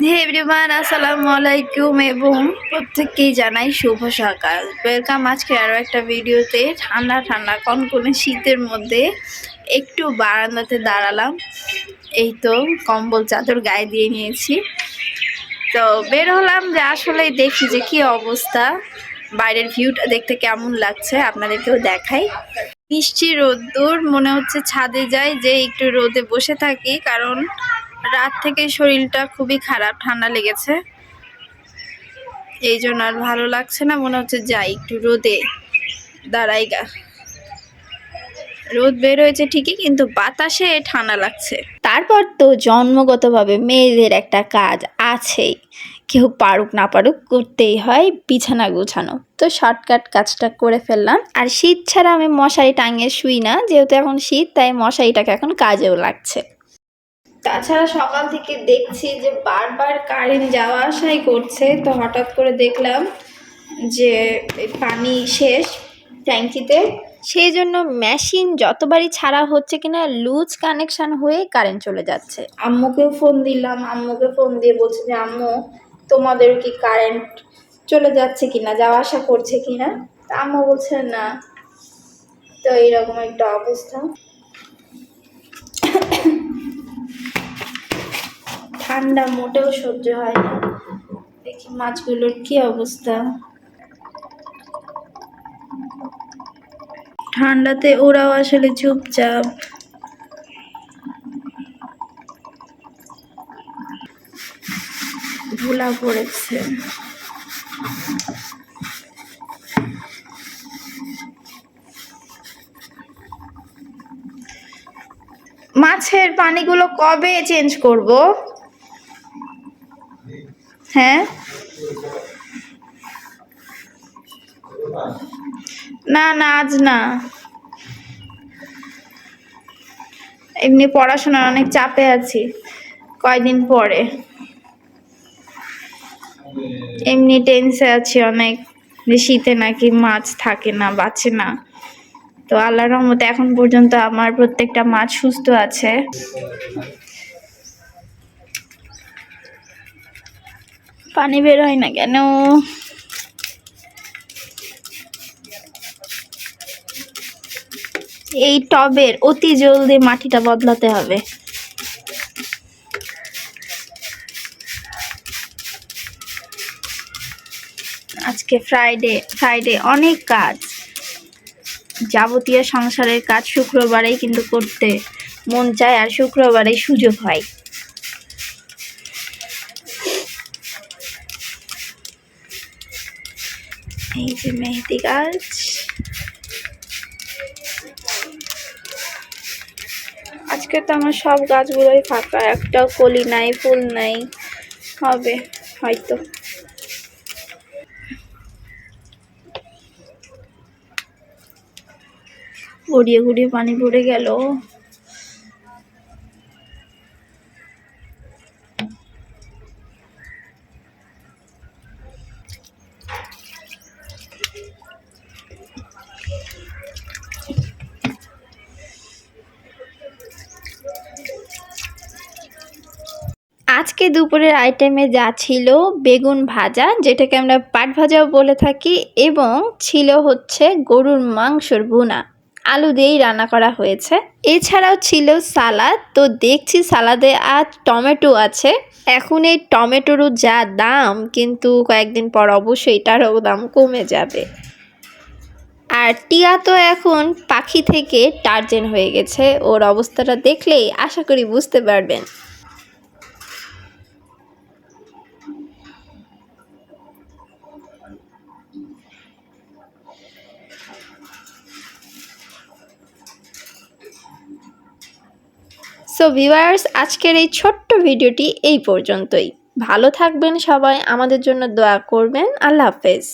Everyone, আসসালামু আলাইকুম এবং প্রত্যেককেই জানাই শুভ সকাল। ওয়েলকাম আজকে আরও একটা ভিডিওতে ঠান্ডা ঠান্ডা কনকনে শীতের মধ্যে একটু বারান্দাতে দাঁড়ালাম। এই তো কম্বল, চাদর গায়ে দিয়ে নিয়েছি। তো বের হলাম যে আসলে দেখি যে কি অবস্থা। বাইরের ভিউটা দেখতে কেমন লাগছে আপনাদেরকেও দেখাই। মিষ্টি রোদ্দুর, মনে হচ্ছে ছাদে যাই, যে একটু রোদে বসে থাকি, কারণ রাত থেকে শরীরটা খুবই খারাপ, ঠান্ডা লেগেছে। এই জন্য আর ভালো লাগছে না, মনে হচ্ছে যাই একটু রোদে দাঁড়াই গা। রোদ বের হয়েছে ঠিকই, কিন্তু বাতাসে ঠান্ডা লাগছে। তারপর তো জন্মগতভাবে মেয়েদের একটা কাজ আছেই। কেউ পারুক না পারুক, করতেই হয় বিছানা গোছানো। তো শর্টকাট কাজটা করে ফেললাম। আর শীত ছাড়া আমি মশারি টাঙিয়ে শুই না, যেহেতু এখন শীত, তাই মশারিটাকে এখন কাজেও লাগছে। তাছাড়া সকাল থেকে দেখছি যে বারবার কারেন্ট যাওয়া আসাই করছে, তো হঠাৎ করে দেখলাম যে পানি শেষ ট্যাঙ্কিতে। সেই জন্য মেশিন যতবারই ছাড়া হচ্ছে কিনা লুজ কানেকশন হয়ে কারেন্ট চলে যাচ্ছে। আম্মুকেও ফোন দিলাম, আম্মুকে ফোন দিয়ে বলছে যে, আম্মু, তোমাদের কি কারেন্ট চলে যাচ্ছে কিনা, যাওয়া আসা করছে কিনা? তা আম্মু বলছে, না। তো এইরকম একটা অবস্থা। ঠান্ডা মোটেও সহ্য হয় না। দেখি মাছগুলোর কি অবস্থা। ঠান্ডাতে ওরাও আসলে চুপচাপ। ধুলা পড়েছে। মাছের পানিগুলো কবে চেঞ্জ করব? হ্যাঁ। না না, আজ না। এমনি পড়াশোনার অনেক চাপে আছি, কয়দিন পরে। এমনি টেন্সে আছি অনেক, যে শীতে নাকি মাছ থাকে না, বাঁচে না। তো আল্লাহর রহমতে এখন পর্যন্ত আমার প্রত্যেকটা মাছ সুস্থ আছে। পানি বের হয় না কেন? এই টবের অতি জলদি মাটিটা বদলাতে হবে। আজকে ফ্রাইডে ফ্রাইডে অনেক কাজ। যাবতীয় সংসারের কাজ শুক্রবারেই কিন্তু করতে মন চায় আর শুক্রবারেই সুযোগ হয়। এই যে মেহেদি গাছ। আজকে তো আমার সব গাছগুলোই ফাঁকা, একটাও কলি নাই, ফুল নাই। হবে, হয়তো। গড়িয়ে গড়িয়ে পানি পড়ে গেল। আজকে দুপুরের আইটেমে যা ছিল বেগুন ভাজা, যেটাকে আমরা পাট ভাজাও বলে থাকি, এবং ছিল হচ্ছে গরুর মাংসর বুনা আলু দিয়েই রান্না করা হয়েছে। এছাড়াও ছিল সালাদ। তো দেখছি সালাদে আজ টমেটো আছে। এখন এই টমেটোরও যা দাম, কিন্তু কয়েকদিন পর অবশ্যই এটারও দাম কমে যাবে। আর টিয়া তো এখন পাখি থেকে টার্জেন হয়ে গেছে। ওর অবস্থাটা দেখলেই আশা করি বুঝতে পারবেন। সো ভিউয়ার্স আজকের এই ছোট্ট ভিডিওটি এই পর্যন্তই। ভালো থাকবেন সবাই, আমাদের জন্য দোয়া করবেন। আল্লাহ হাফেজ।